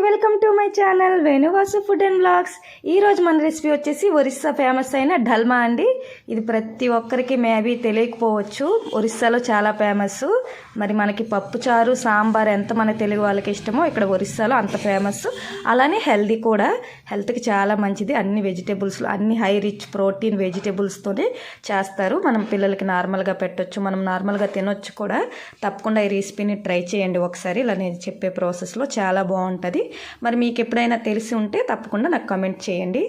Welcome to my channel Venuvasu food and blogs. ఈరోజు మన recipe వచ్చేసి ఒరిస్సా ఫేమస్ అయిన ఢల్మా అండి. ఇది ప్రతి ఒక్కరికి మేబీ తెలియకపోవచ్చు. ఒరిస్సాలో చాలా ఫేమస్. మరి మనకి పప్పుచారు సాంబార్ ఎంత మన తెలుగు వాళ్ళకి ఇష్టమో ఇక్కడ ఒరిస్సాలో అంత ఫేమస్. అలానే హెల్దీ కూడా. హెల్త్కి చాలా మంచిది. అన్ని వెజిటేబుల్స్ అన్ని హై రిచ్ ప్రోటీన్ వెజిటేబుల్స్తోనే చేస్తారు. మనం పిల్లలకి నార్మల్గా పెట్టొచ్చు. మనం నార్మల్గా తినొచ్చు కూడా. తప్పకుండా ఈ రెసిపీని ట్రై చేయండి ఒకసారి. ఇలా నేను చెప్పే ప్రాసెస్లో చాలా బాగుంటుంది. మరి మీకు ఎప్పుడైనా తెలిసి ఉంటే తప్పకుండా నాకు కమెంట్ చేయండి.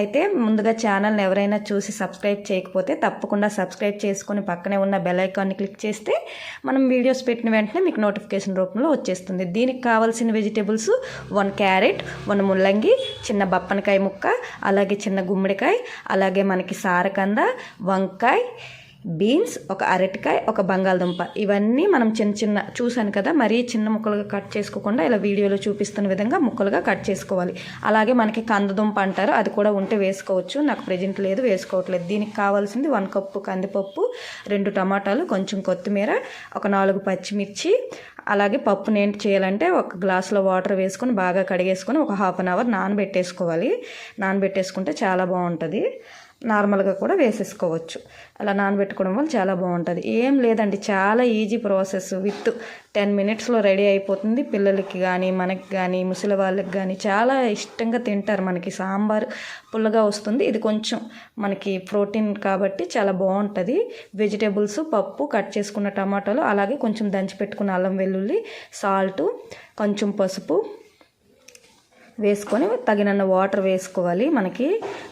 అయితే ముందుగా ఛానల్ని ఎవరైనా చూసి సబ్స్క్రైబ్ చేయకపోతే తప్పకుండా సబ్స్క్రైబ్ చేసుకొని పక్కనే ఉన్న బెల్ ఐకాన్ని క్లిక్ చేస్తే మనం వీడియోస్ పెట్టిన వెంటనే మీకు నోటిఫికేషన్ రూపంలో వచ్చేస్తుంది. దీనికి కావాల్సిన వెజిటేబుల్స్ వన్ క్యారెట్ వన్ ముల్లంగి చిన్న బప్పనకాయ ముక్క అలాగే చిన్న గుమ్మడికాయ అలాగే మనకి సారకంద వంకాయ బీన్స్ ఒక అరటికాయ ఒక బంగాళదుంప. ఇవన్నీ మనం చిన్న చిన్న చూసాను కదా మరీ చిన్న ముక్కలుగా కట్ చేసుకోకుండా ఇలా వీడియోలో చూపిస్తున్న విధంగా ముక్కలుగా కట్ చేసుకోవాలి. అలాగే మనకి కందదుంప అంటారు అది కూడా ఉంటే వేసుకోవచ్చు. నాకు ప్రజెంట్ లేదు వేసుకోవట్లేదు. దీనికి కావాల్సింది వన్ కప్పు కందిపప్పు రెండు టమాటాలు కొంచెం కొత్తిమీర ఒక నాలుగు పచ్చిమిర్చి. అలాగే పప్పుని ఏంటి చేయాలంటే ఒక గ్లాసులో వాటర్ వేసుకొని బాగా కడిగేసుకొని ఒక హాఫ్ అన్ అవర్ నానబెట్టేసుకోవాలి. నానబెట్టేసుకుంటే చాలా బాగుంటుంది. నార్మల్గా కూడా వేసేసుకోవచ్చు. అలా నానబెట్టుకోవడం వల్ల చాలా బాగుంటుంది. ఏం లేదండి చాలా ఈజీ ప్రాసెస్ విత్ టెన్ మినిట్స్లో రెడీ అయిపోతుంది. పిల్లలకి కానీ మనకి కానీ ముసలి వాళ్ళకి కానీ చాలా ఇష్టంగా తింటారు మనకి. సాంబార్ పుల్లగా వస్తుంది. ఇది కొంచెం మనకి ప్రోటీన్ కాబట్టి చాలా బాగుంటుంది. వెజిటేబుల్స్ పప్పు కట్ చేసుకున్న టమాటాలు అలాగే కొంచెం దంచి పెట్టుకున్న అల్లం వెల్లుల్లి సాల్ట్ కొంచెం పసుపు వేసుకొని తగినన్న వాటర్ వేసుకోవాలి మనకి.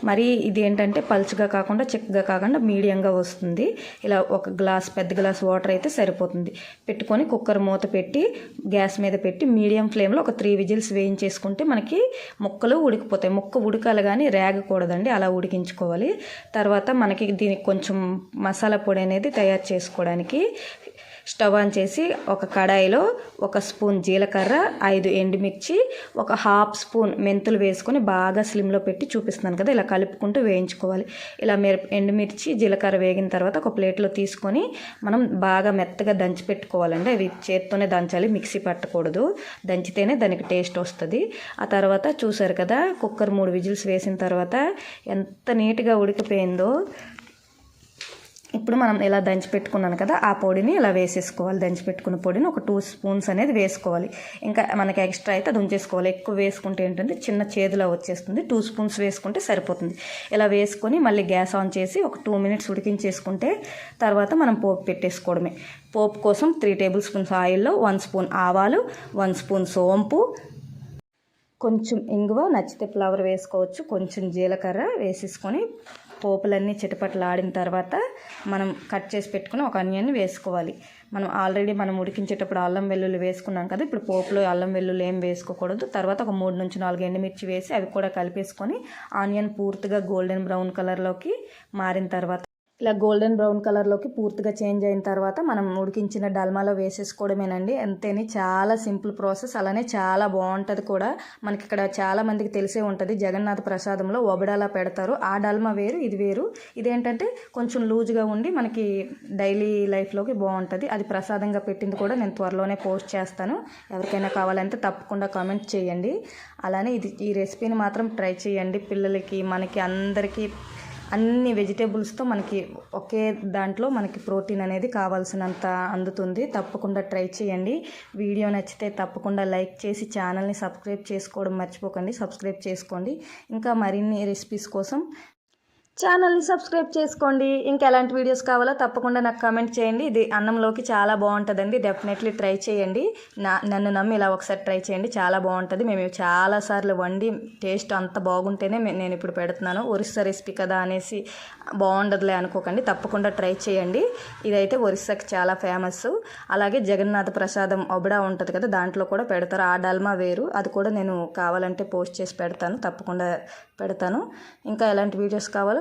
మరి ఇది ఏంటంటే పలుచగా కాకుండా చిక్కగా కాకుండా మీడియంగా వస్తుంది. ఇలా ఒక గ్లాస్ పెద్ద గ్లాస్ వాటర్ అయితే సరిపోతుంది. పెట్టుకొని కుక్కర్ మూత పెట్టి గ్యాస్ మీద పెట్టి మీడియం ఫ్లేమ్లో ఒక త్రీ విజిల్స్ వేయించేసుకుంటే మనకి ముక్కలు ఉడికిపోతాయి. ముక్క ఉడకాలి కానీ రేగకూడదండి అలా ఉడికించుకోవాలి. తర్వాత మనకి దీనికి కొంచెం మసాలా పొడి అనేది తయారు చేసుకోవడానికి స్టవ్ ఆన్ చేసి ఒక కడాయిలో ఒక స్పూన్ జీలకర్ర ఐదు ఎండుమిర్చి ఒక హాఫ్ స్పూన్ మెంతులు వేసుకొని బాగా స్లిమ్లో పెట్టి చూపిస్తున్నాను కదా ఇలా కలుపుకుంటూ వేయించుకోవాలి. ఇలా మెర ఎండుమిర్చి జీలకర్ర వేగిన తర్వాత ఒక ప్లేట్లో తీసుకొని మనం బాగా మెత్తగా దంచి పెట్టుకోవాలండి. అవి చేత్తోనే దంచాలి మిక్సీ పట్టకూడదు. దంచితేనే దానికి టేస్ట్ వస్తుంది. ఆ తర్వాత చూసారు కదా కుక్కర్ మూడు విజిల్స్ వేసిన తర్వాత ఎంత నీట్గా ఉడికిపోయిందో ఇప్పుడు మనం ఇలా దంచి పెట్టుకున్నాను కదా ఆ పొడిని ఇలా వేసేసుకోవాలి. దంచి పెట్టుకున్న పొడిని ఒక టూ స్పూన్స్ అనేది వేసుకోవాలి. ఇంకా మనకి ఎక్స్ట్రా అయితే అది ఉంచేసుకోవాలి. ఎక్కువ వేసుకుంటే ఏంటంటే చిన్న చేదులో వచ్చేస్తుంది. టూ స్పూన్స్ వేసుకుంటే సరిపోతుంది. ఇలా వేసుకొని మళ్ళీ గ్యాస్ ఆన్ చేసి ఒక టూ మినిట్స్ ఉడికించేసుకుంటే తర్వాత మనం పోపు పెట్టేసుకోవడమే. పోపు కోసం త్రీ టేబుల్ స్పూన్స్ ఆయిల్లో వన్ స్పూన్ ఆవాలు వన్ స్పూన్ సోంపు కొంచెం ఇంగువ నచ్చితే ఫ్లవర్ వేసుకోవచ్చు. కొంచెం జీలకర్ర వేసేసుకొని పోపులన్నీ చిటపటలాడిన తర్వాత మనం కట్ చేసి పెట్టుకుని ఒక ఆనియన్ వేసుకోవాలి. మనం ఆల్రెడీ మనం ఉడికించేటప్పుడు అల్లం వెల్లుల్లి వేసుకున్నాం కదా ఇప్పుడు పోపులో అల్లం వెల్లుల్లి ఏం వేసుకోకూడదు. తర్వాత ఒక మూడు నుంచి నాలుగు ఎండుమిర్చి వేసి అవి కూడా కలిపేసుకొని ఆనియన్ పూర్తిగా గోల్డెన్ బ్రౌన్ కలర్లోకి మారిన తర్వాత ఇలా గోల్డెన్ బ్రౌన్ కలర్లోకి పూర్తిగా చేంజ్ అయిన తర్వాత మనం ఉడికించిన డల్మాలో వేసేసుకోవడమేనండి. అంతేని చాలా సింపుల్ ప్రాసెస్. అలానే చాలా బాగుంటుంది కూడా. మనకి ఇక్కడ చాలా మందికి తెలిసే ఉంటుంది. జగన్నాథ ప్రసాదంలో ఒబడాలా పెడతారు. ఆ డల్మా వేరు ఇది వేరు. ఇదేంటంటే కొంచెం లూజ్గా ఉండి మనకి డైలీ లైఫ్లోకి బాగుంటుంది. అది ప్రసాదంగా పెట్టింది కూడా నేను త్వరలోనే పోస్ట్ చేస్తాను. ఎవరికైనా కావాలంటే తప్పకుండా కామెంట్ చేయండి. అలానే ఇది ఈ రెసిపీని మాత్రం ట్రై చేయండి. పిల్లలకి మనకి అందరికీ అన్ని వెజిటేబుల్స్తో మనకి ఒకే దాంట్లో మనకి ప్రోటీన్ అనేది కావాల్సినంత అందుతుంది. తప్పకుండా ట్రై చేయండి. వీడియో నచ్చితే తప్పకుండా లైక్ చేసి ఛానల్ని సబ్స్క్రైబ్ చేసుకోవడం మర్చిపోకండి. సబ్స్క్రైబ్ చేసుకోండి. ఇంకా మరిన్ని రెసిపీస్ కోసం ఛానల్ని సబ్స్క్రైబ్ చేసుకోండి. ఇంకా ఎలాంటి వీడియోస్ కావాలో తప్పకుండా నాకు కామెంట్ చేయండి. ఇది అన్నంలోకి చాలా బాగుంటుందండి. డెఫినెట్లీ ట్రై చేయండి. నా నన్ను నమ్మి ఇలా ఒకసారి ట్రై చేయండి. చాలా బాగుంటుంది. మేము చాలాసార్లు వండి టేస్ట్ అంత బాగుంటేనే నేను ఇప్పుడు పెడుతున్నాను. ఒరిస్సా రెసిపీ కదా అనేసి బాగుండదులే అనుకోకండి. తప్పకుండా ట్రై చేయండి. ఇదైతే ఒరిస్సాకి చాలా ఫేమస్ అలాగే జగన్నాథ ప్రసాదం ఒబడా ఉంటుంది కదా దాంట్లో కూడా పెడతారు. ఆ డల్మా వేరు. అది కూడా నేను కావాలంటే పోస్ట్ చేసి పెడతాను. తప్పకుండా పెడతాను. ఇంకా ఎలాంటి వీడియోస్ కావాలో